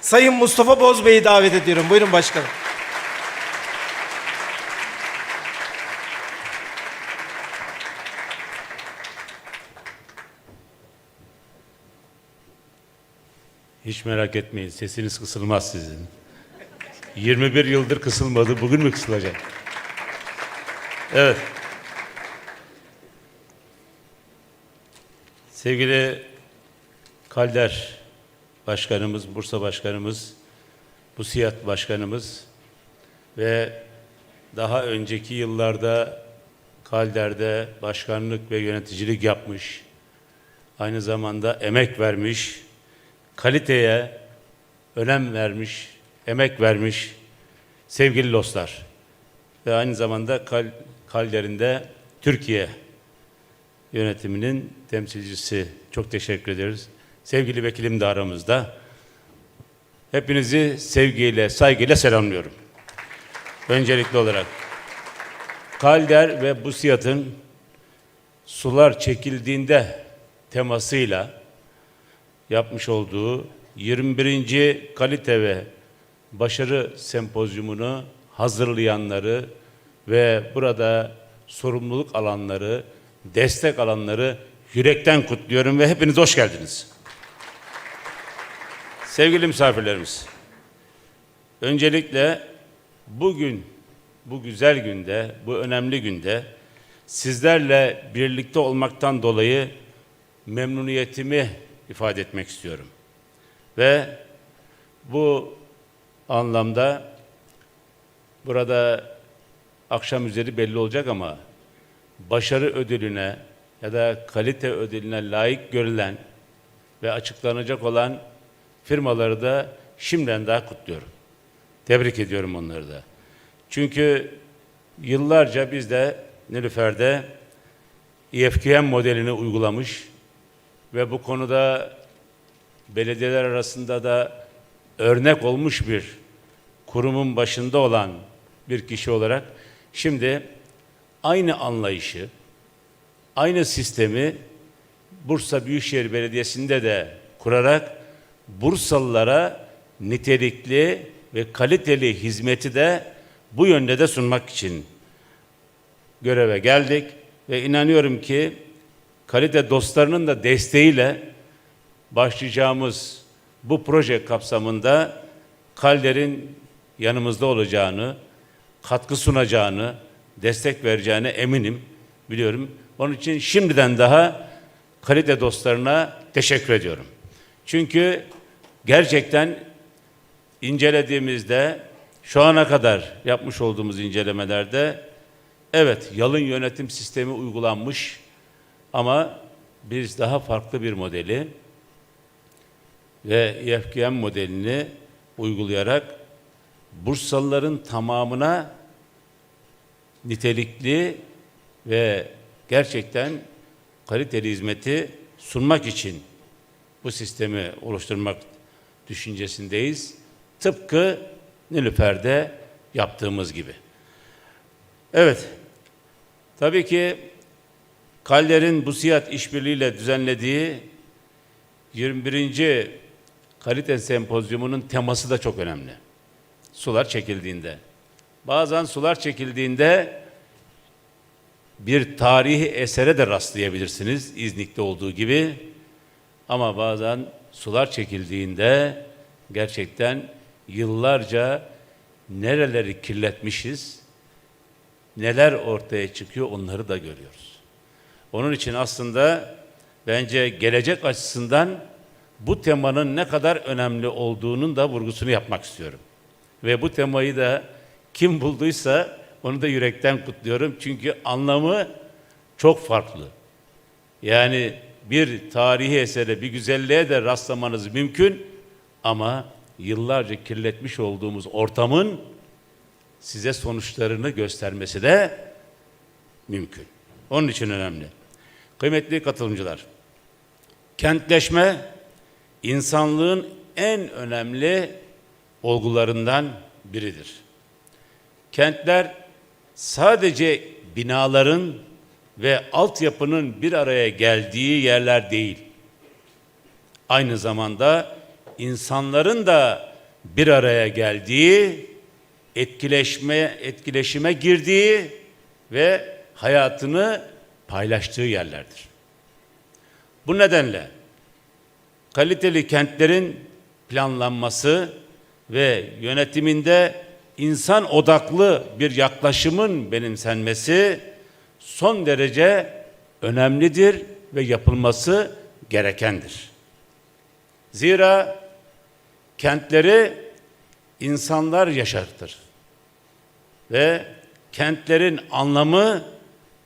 Sayın Mustafa Boz Bey'i davet ediyorum. Buyurun başkanım. Hiç merak etmeyin sesiniz kısılmaz sizin. 21 yıldır kısılmadı bugün mü kısılacak? Evet. Sevgili Kalder Başkanımız, Bursa Başkanımız, Busiyat Başkanımız ve daha önceki yıllarda Kalder'de başkanlık ve yöneticilik yapmış, aynı zamanda emek vermiş, kaliteye önem vermiş, emek vermiş sevgili dostlar. Ve aynı zamanda Kal Kalder'in de Türkiye yönetiminin temsilcisi. Çok teşekkür ederiz. Sevgili vekilim de aramızda. Hepinizi sevgiyle, saygıyla selamlıyorum. Öncelikli olarak. Kalder ve Busiyat'ın sular çekildiğinde temasıyla yapmış olduğu 21. Kalite ve Başarı Sempozyumunu hazırlayanları ve burada sorumluluk alanları, destek alanları yürekten kutluyorum ve hepiniz hoş geldiniz. Sevgili misafirlerimiz, öncelikle bugün, bu güzel günde, bu önemli günde sizlerle birlikte olmaktan dolayı memnuniyetimi ifade etmek istiyorum. Ve bu anlamda burada akşam üzeri belli olacak ama başarı ödülüne ya da kalite ödülüne layık görülen ve açıklanacak olan firmaları da şimdiden daha kutluyorum. Tebrik ediyorum onları da. Çünkü yıllarca biz de Nilüfer'de EFKM modelini uygulamış ve bu konuda belediyeler arasında da örnek olmuş bir kurumun başında olan bir kişi olarak şimdi aynı anlayışı, aynı sistemi Bursa Büyükşehir Belediyesi'nde de kurarak Bursalılara nitelikli ve kaliteli hizmeti de bu yönde de sunmak için göreve geldik ve inanıyorum ki kalite dostlarının da desteğiyle başlayacağımız bu proje kapsamında Kalder'in yanımızda olacağını, katkı sunacağını, destek vereceğine eminim, biliyorum. Onun için şimdiden daha kalite dostlarına teşekkür ediyorum. Çünkü gerçekten incelediğimizde şu ana kadar yapmış olduğumuz incelemelerde evet yalın yönetim sistemi uygulanmış ama biz daha farklı bir modeli ve EFKM modelini uygulayarak Bursalıların tamamına nitelikli ve gerçekten kaliteli hizmeti sunmak için bu sistemi oluşturmak düşüncesindeyiz. Tıpkı Nilüfer'de yaptığımız gibi. Evet, tabii ki Kaller'in bu siyat işbirliğiyle düzenlediği 21. Kalite Sempozyumu'nun teması da çok önemli. Sular çekildiğinde. Bazen sular çekildiğinde bir tarihi esere de rastlayabilirsiniz İznik'te olduğu gibi. Ama bazen sular çekildiğinde gerçekten yıllarca nereleri kirletmişiz, neler ortaya çıkıyor onları da görüyoruz. Onun için aslında bence gelecek açısından bu temanın ne kadar önemli olduğunun da vurgusunu yapmak istiyorum. Ve bu temayı da kim bulduysa onu da yürekten kutluyorum. Çünkü anlamı çok farklı. Yani bir tarihi esere, bir güzelliğe de rastlamanız mümkün ama yıllarca kirletmiş olduğumuz ortamın size sonuçlarını göstermesi de mümkün. Onun için önemli. Kıymetli katılımcılar, kentleşme insanlığın en önemli olgularından biridir. Kentler sadece binaların ve altyapının bir araya geldiği yerler değil. Aynı zamanda insanların da bir araya geldiği, etkileşme etkileşime girdiği ve hayatını paylaştığı yerlerdir. Bu nedenle kaliteli kentlerin planlanması ve yönetiminde insan odaklı bir yaklaşımın benimsenmesi son derece önemlidir ve yapılması gerekendir. Zira kentleri insanlar yaşartır. Ve kentlerin anlamı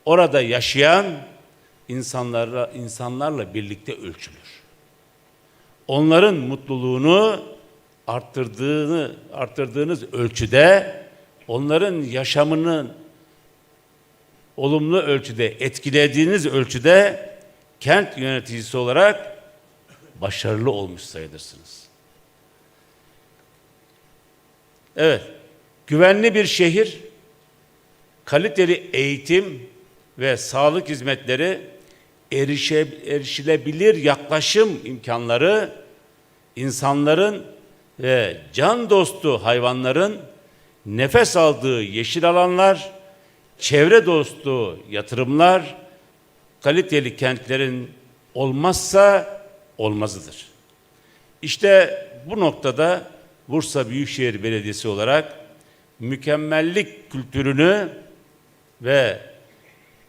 orada yaşayan insanlarla insanlarla birlikte ölçülür. Onların mutluluğunu arttırdığını arttırdığınız ölçüde onların yaşamının olumlu ölçüde etkilediğiniz ölçüde kent yöneticisi olarak başarılı olmuş sayılırsınız. Evet, güvenli bir şehir, kaliteli eğitim ve sağlık hizmetleri, erişe, erişilebilir yaklaşım imkanları, insanların ve can dostu hayvanların nefes aldığı yeşil alanlar, çevre dostu yatırımlar, kaliteli kentlerin olmazsa olmazıdır. İşte bu noktada Bursa Büyükşehir Belediyesi olarak mükemmellik kültürünü ve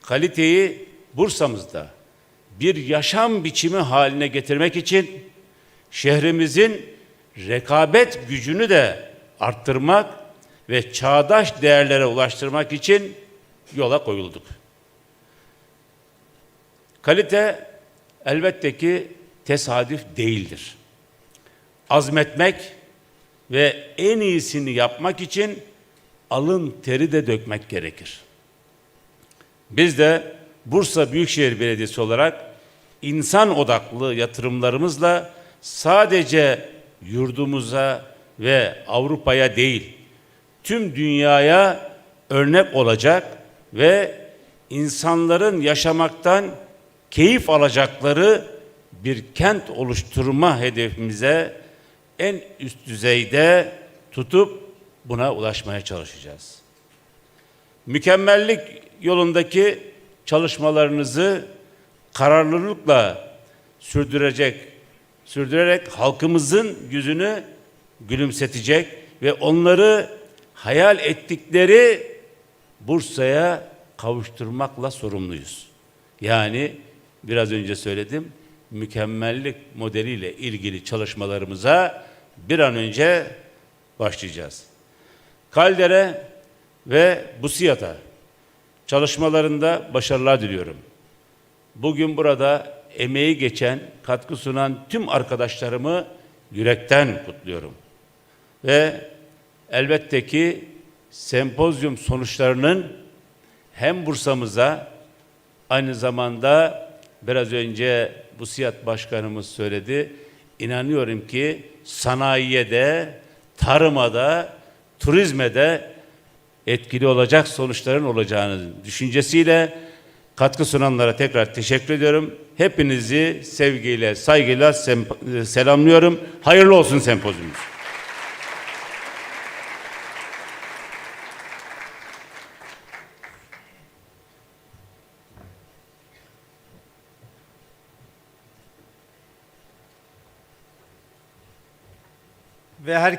kaliteyi Bursa'mızda bir yaşam biçimi haline getirmek için şehrimizin rekabet gücünü de arttırmak ve çağdaş değerlere ulaştırmak için yola koyulduk. Kalite elbette ki tesadüf değildir. Azmetmek ve en iyisini yapmak için alın teri de dökmek gerekir. Biz de Bursa Büyükşehir Belediyesi olarak insan odaklı yatırımlarımızla sadece yurdumuza ve Avrupa'ya değil, tüm dünyaya örnek olacak ve insanların yaşamaktan keyif alacakları bir kent oluşturma hedefimize en üst düzeyde tutup buna ulaşmaya çalışacağız. Mükemmellik yolundaki çalışmalarınızı kararlılıkla sürdürecek, sürdürerek halkımızın yüzünü gülümsetecek ve onları hayal ettikleri Bursa'ya kavuşturmakla sorumluyuz. Yani biraz önce söyledim, mükemmellik modeliyle ilgili çalışmalarımıza bir an önce başlayacağız. Kaldere ve Busiyat'a çalışmalarında başarılar diliyorum. Bugün burada emeği geçen, katkı sunan tüm arkadaşlarımı yürekten kutluyorum. Ve elbette ki sempozyum sonuçlarının hem Bursa'mıza aynı zamanda biraz önce Busiyat Başkanımız söyledi. İnanıyorum ki sanayiye de, tarıma da, turizme de etkili olacak sonuçların olacağını düşüncesiyle katkı sunanlara tekrar teşekkür ediyorum. Hepinizi sevgiyle, saygıyla selamlıyorum. Hayırlı olsun sempozyumumuz. Ve herkes